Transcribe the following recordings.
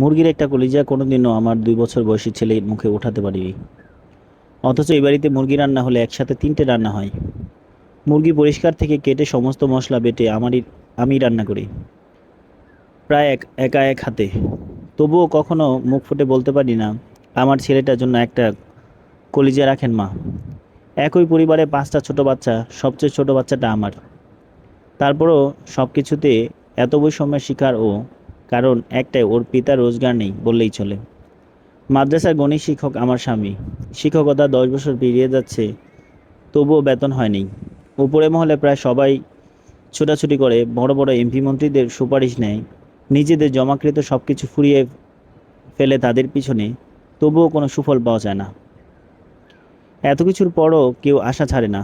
মুরগির একটা কলিজা কোনোদিনও আমার দুই বছর বয়সী ছেলের মুখে ওঠাতে পারিনি। অথচ এই বাড়িতে মুরগি রান্না হলে একসাথে তিনটে রান্না হয়। মুরগি পরিষ্কার থেকে কেটে সমস্ত মশলা বেটে আমারই, আমি রান্না করি। প্রায় এক, একা এক হাতে। তবুও কখনো মুখ ফুটে বলতে পারি না, আমার ছেলেটার জন্য একটা কলিজা রাখেন মা। একই পরিবারে পাঁচটা ছোট বাচ্চা, সবচেয়ে ছোট বাচ্চাটা আমার। তারপরও সব কিছুতে এত বৈষম্যের শিকার ও কারণ একটাই, ওর পিতার রোজগার নেই বললেই চলে। মাদ্রাসার গণিত শিক্ষক আমার স্বামী। শিক্ষকতা দশ বছর পেরিয়ে যাচ্ছে, তবুও বেতন হয়নি উপরে মহলে প্রায় সবাই ছোটাছুটি করে, বড় বড় এমপি মন্ত্রীদের সুপারিশ নেয়, নিজেদের জমাকৃত সব কিছু ফুরিয়ে ফেলে তাদের পিছনে, তবুও কোনো সুফল পাওয়া যায় না। এত কিছুর পরও কেউ আশা ছাড়ে না।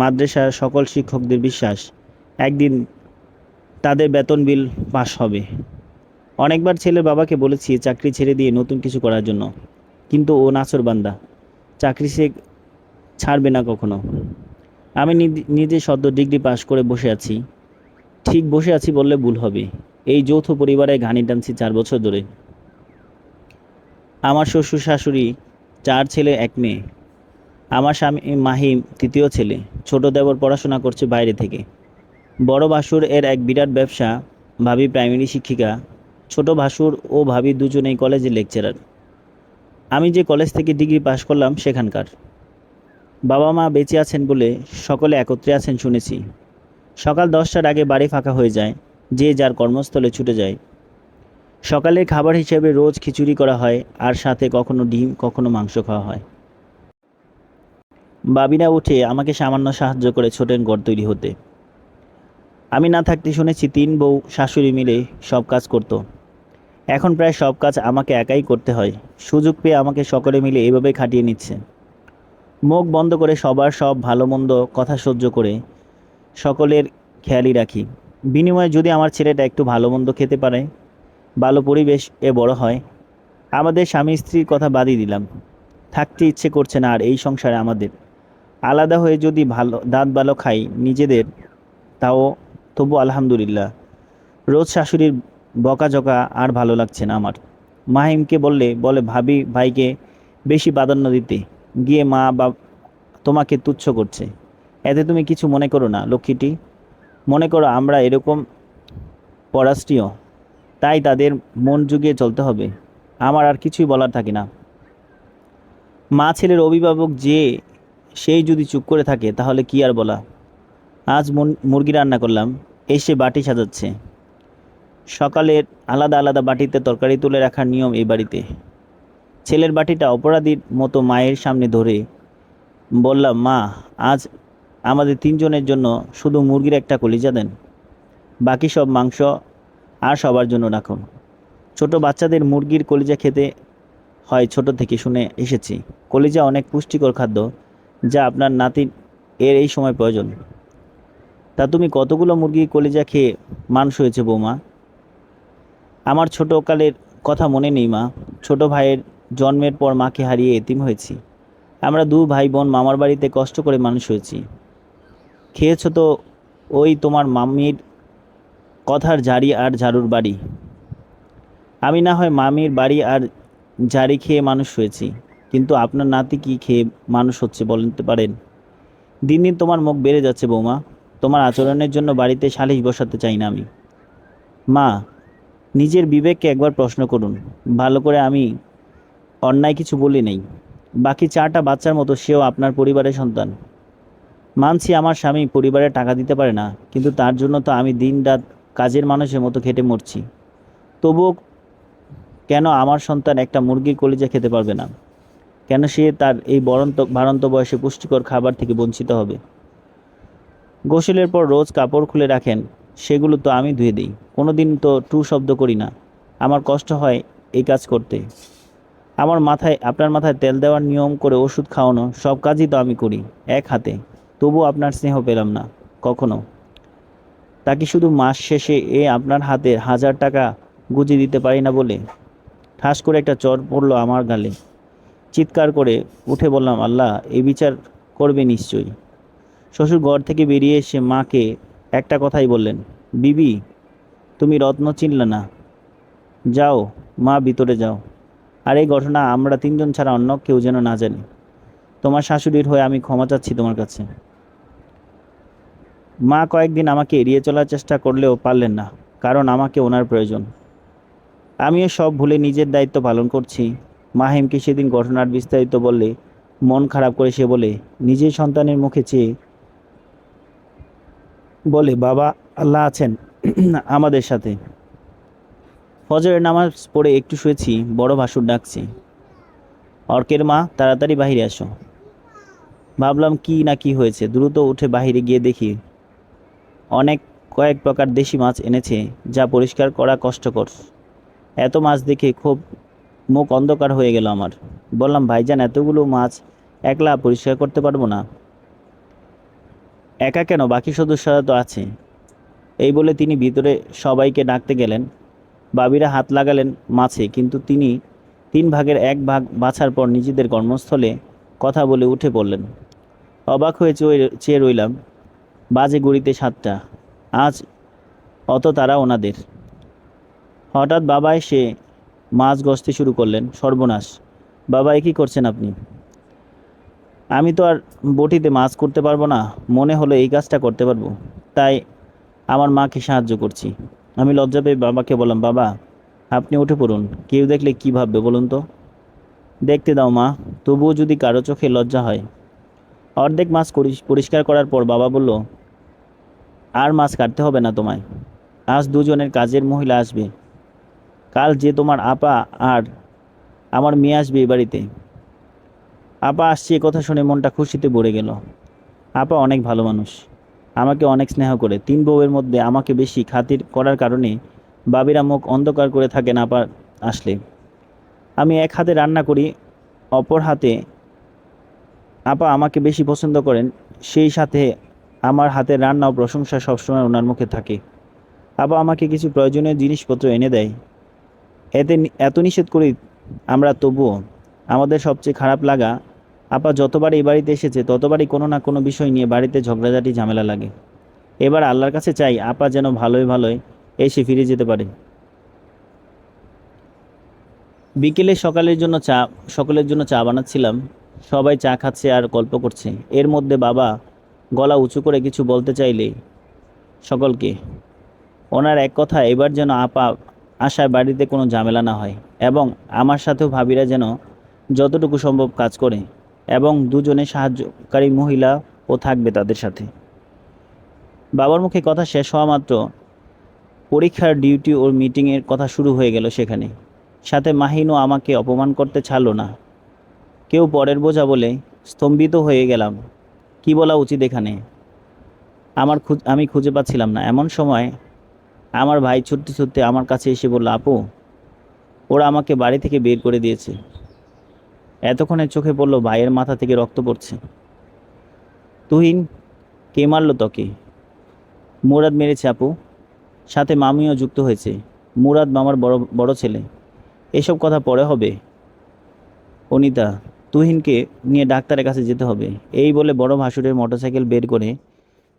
মাদ্রাসার সকল শিক্ষকদের বিশ্বাস, একদিন তাদের বেতন বিল পাশ হবে। অনেকবার ছেলের বাবাকে বলেছি চাকরি ছেড়ে দিয়ে নতুন কিছু করার জন্য। কিন্তু ও নাচর বান্দা। চাকরি সে ছাড়বে না কখনো। আমি নিজ- সদ্য ডিগ্রি পাশ করে বসে আছি। ঠিক বসে আছি বললে ভুল হবে। এই যৌথ পরিবারে ঘানি টানছি চার বছর ধরে। আমার শ্বশুর শাশুড়ি চার ছেলে, এক মেয়ে। আমার স্বামী মাহিম তৃতীয় ছেলে। ছোট দেবর পড়াশোনা করছে বাইরে থেকে। বড় বাসুর এর এক বিরাট ব্যবসা, ভাবি প্রাইমারি শিক্ষিকা। ছোট ভাসুর ও ভাবি দুজনেই কলেজের লেকচারার। আমি যে কলেজ থেকে ডিগ্রি পাশ করলাম সেখানকার। বাবা মা বেঁচে আছেন বলে সকলে একত্রে আছেন শুনেছি। সকাল দশটার আগে বাড়ি ফাঁকা হয়ে যায়, যে যার কর্মস্থলে ছুটে যায়। সকালের খাবার হিসেবে রোজ খিচুড়ি করা হয় আর সাথে কখনো ডিম, কখনো মাংস খাওয়া হয়। বাবিরা উঠে আমাকে সামান্য সাহায্য করে ছোটেন ঘর তৈরি হতে। আমি না থাকতে শুনেছি তিন বউ শাশুড়ি মিলে সব কাজ করত। এখন প্রায় সব কাজ আমাকে একাই করতে হয়। সুযোগ পেয়ে আমাকে সকলে মিলে এভাবে খাটিয়ে নিচ্ছে। মুখ বন্ধ করে সবার সব ভালো মন্দ কথা সহ্য করে সকলের খেয়ালই রাখি। বিনিময়ে যদি আমার ছেলেটা একটু ভালো মন্দ খেতে পারে, ভালো পরিবেশ এ বড় হয়, আমাদের স্বামী স্ত্রীর কথা বাদই দিলাম। থাকতে ইচ্ছে করছে না আর এই সংসারে আমাদের। আলাদা হয়ে যদি ভালো, দাঁত ভালো খাই নিজেদের, তাও তবু আলহামদুলিল্লাহ। রোজ শাশুড়ির বকাঝকা আর ভালো লাগছে না আমার। মাহিমকে বললে, বলে, ভাবি, ভাইকে বেশি প্রাধান্য দিতে। গিয়ে মা বা তোমাকে তুচ্ছ করছে। এতে তুমি কিছু মনে করো না, লক্ষ্মীটি। মনে করো আমরা এরকম পরাষ্ট্রীয় তাই তাদের মন জুগিয়ে চলতে হবে। আমার আর কিছুই বলার থাকে না। মা ছেলের অভিভাবক যে, সেই যদি চুপ করে থাকে, তাহলে কি আর বলা? আজ মুরগি রান্না করলাম। এসে বাটি সাজাচ্ছে। সকালের আলাদা আলাদা বাটিতে তরকারি তুলে রাখার নিয়ম এই বাড়িতে। ছেলের বাটিটা অপরাধীর মতো মায়ের সামনে ধরে বললাম, মা, আজ আমাদের তিনজনের জন্য শুধু মুরগির একটা কলিজা দেন। বাকি সব মাংস আর সবার জন্য রাখুন। ছোট বাচ্চাদের মুরগির কলিজা খেতে হয় ছোট থেকে শুনে এসেছি। কলিজা অনেক পুষ্টিকর খাদ্য যা আপনার নাতির এর এই সময় প্রয়োজন। তা তুমি কতগুলো মুরগির কলিজা খেয়ে মানুষ হয়েছে বৌমা? আমার ছোটকালের কথা মনে নেই, মা। ছোট ভাইয়ের জন্মের পর মাকে হারিয়ে এতিম হয়েছি। আমরা দু ভাই বোন মামার বাড়িতে কষ্ট করে মানুষ হয়েছি। খেয়েছো তো ওই তোমার মাম্মির কথার জারি আর ঝাড়ুর বাড়ি। আমি না হয় মামির বাড়ি আর জারি খেয়ে মানুষ হয়েছি, কিন্তু আপনার নাতি কি খেয়ে মানুষ হচ্ছে বলতে পারেন? দিন দিন তোমার মুখ বেড়ে যাচ্ছে বৌমা। তোমার আচরণের জন্য বাড়িতে সালিশ বসাতে চাই না আমি। মা নিজের বিবেককে একবার প্রশ্ন করুন। ভালো করে আমি অন্যায় কিছু বলি নেই। বাকি চারটা বাচ্চার মতো সেও আপনার পরিবারের সন্তান। মানছি আমার স্বামী পরিবারে টাকা দিতে পারে না, কিন্তু তার জন্য তো আমি দিন রাত কাজের মানুষের মতো খেটে মরছি। তবুও কেন আমার সন্তান একটা মুরগির কলিজা খেতে পারবে না? কেন সে তার এই বরন্ত বাড়ন্ত বয়সে পুষ্টিকর খাবার থেকে বঞ্চিত হবে? গোসলের পর রোজ কাপড় খুলে রাখেন। সেগুলো তো আমি ধুয়ে দিই। কোনো দিন তো টু শব্দ করি না। আমার কষ্ট হয় এই কাজ করতে। আমার মাথায়, আপনার মাথায় তেল দেওয়ার নিয়ম করে ওষুধ খাওয়ানো, সব কাজই তো আমি করি, এক হাতে। তবু আপনার স্নেহ পেলাম না, কখনো। তাকে শুধু মাস শেষে এ আপনার হাতে হাজার টাকা গুজে দিতে পারি না বলে? ঠাস করে একটা চর পড়ল আমার গালে। চিৎকার করে উঠে বললাম, আল্লাহ এই বিচার করবে নিশ্চয়ই। শ্বশুর ঘর থেকে বেরিয়ে এসে মাকে একটা কথাই বললেন, বিবি, তুমি রত্ন চিনলে না। যাও, মা ভিতরে যাও। আর এই ঘটনা আমরা তিনজন ছাড়া অন্য কেউ যেন না জানি। তোমার শাশুড়ির হয়ে আমি ক্ষমা চাচ্ছি তোমার কাছে। মা কয়েকদিন আমাকে এড়িয়ে চলার চেষ্টা করলেও পারলেন না, কারণ আমাকে ওনার প্রয়োজন। আমিও সব ভুলে নিজের দায়িত্ব পালন করছি। মাহিমকে সেদিন ঘটনার বিস্তারিত বললে মন খারাপ করে সে বলে, নিজের সন্তানের মুখে চেয়ে বলে, বাবা আল্লাহ আছেন আমাদের সাথে। ফজরের নামাজ পড়ে একটু শুয়েছি, বড় ভাসুর ডাকছি। অর্কের মা, তাড়াতাড়ি বাহিরে আসো। ভাবলাম কি না কি হয়েছে, দ্রুত উঠে বাহিরে গিয়ে দেখি অনেক কয়েক প্রকার দেশি মাছ এনেছে, যা পরিষ্কার করা কষ্টকর। এত মাছ দেখে খুব মুখ অন্ধকার হয়ে গেল আমার। বললাম, ভাইজান, এতগুলো মাছ একলা পরিষ্কার করতে পারব না? একা কেন? বাকি সদস্যরা তো আছে। এই বলে তিনি ভিতরে সবাইকে ডাকতে গেলেন। বাবিরা হাত লাগালেন মাছে, কিন্তু তিনি তিন ভাগের এক ভাগ বাছার পর নিজেদের কর্মস্থলে কথা বলে উঠে পড়লেন। অবাক হয়ে চয়ে- রইলাম, বাজে গুড়িতে সাতটা। আজ অত তারা ওনাদের। হঠাৎ বাবা এসে মাছ গসতে শুরু করলেন, সর্বনাশ। বাবা, এ কী করছেন আপনি? আমি তো আর বটিতে মাছ করতে পারব না। মনে হলো এই কাজটা করতে পারব। তাই আমার মাকে সাহায্য করছি। আমি লজ্জা পেয়ে বাবাকে বললাম, বাবা, আপনি উঠে পড়ুন। কেউ দেখলে কী ভাববে বলুন তো? দেখতে দাও মা, তবুও যদি কারও চোখে লজ্জা হয়। অর্ধেক মাছ পরিষ্কার করার পর বাবা বলল, আর মাছ কাটতে হবে না তোমায়। আজ দুজনের কাজের মহিলা আসবে। কাল যে তোমার আপা আর আমার মেয়ে আসবে এ বাড়িতে। আপা আসছি কথা শুনে মনটা খুশিতে ভরে গেল। আপা অনেক ভালো মানুষ। আমাকে অনেক স্নেহ করে। তিন বউয়ের মধ্যে আমাকে বেশি খাতির করার কারণে বাবিরা মুখ অন্ধকার করে থাকেন আপা আসলে। আমি এক হাতে রান্না করি, অপর হাতে আপা আমাকে বেশি পছন্দ করেন। সেই সাথে আমার হাতের রান্না ও প্রশংসা সবসময় ওনার মুখে থাকে। আপা আমাকে কিছু প্রয়োজনীয় জিনিসপত্র এনে দেয়। এতে এত নিষেধ করি আমরা, তবুও আমাদের সবচেয়ে খারাপ লাগা আপা যতবার এই বাড়িতে এসেছে, ততবারই কোনো না কোনো বিষয় নিয়ে বাড়িতে ঝগড়াঝাটি, ঝামেলা লাগে। এবার আল্লাহর কাছে চাই আপা যেন ভালোই ভালোই এসে ফিরে যেতে পারে। বিকেলে সকালের জন্য চা, সকলের জন্য চা বানাচ্ছিলাম। সবাই চা খাচ্ছে আর গল্প করছে। এর মধ্যে বাবা গলা উঁচু করে কিছু বলতে চাইলে সকলকে, ওনার এক কথা, এবার যেন আপা আশায় বাড়িতে কোনো ঝামেলা না হয় এবং আমার সাথেও ভাবিরা যেন যতটুকু সম্ভব কাজ করে। এবং দুজনে সাহায্যকারী মহিলা ও থাকবে তাদের সাথে। বাবার মুখে কথা শেষ হওয়া মাত্র পরীক্ষার ডিউটি ওর মিটিংয়ের কথা শুরু হয়ে গেল সেখানে। সাথে মাহিনও আমাকে অপমান করতে ছাড়লো না। কেউ পরের বোঝা বলে, স্তম্ভিত হয়ে গেলাম। কি বলা উচিত এখানে? আমার আমি খুঁজে পাচ্ছিলাম না। এমন সময় আমার ভাই ছুটতে ছুটতে আমার কাছে এসে বলল, আপু, ওরা আমাকে বাড়ি থেকে বের করে দিয়েছে। এতক্ষণে চোখে পড়ল ভাইয়ের মাথা থেকে রক্ত পড়ছে। তুহিন, কে মারল তোকে? মুরাদ মেরেছে আপু। সাথে মামিও যুক্ত হয়েছে। মুরাদ মামার বড় বড় ছেলে। এসব কথা পরে হবে। অনিতা, তুহিনকে নিয়ে ডাক্তারের কাছে যেতে হবে। এই বলে বড় ভাসুরের মোটরসাইকেল বের করে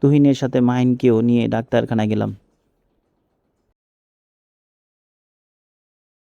তুহিনের সাথে মাহিনকেও নিয়ে ডাক্তারখানায় গেলাম।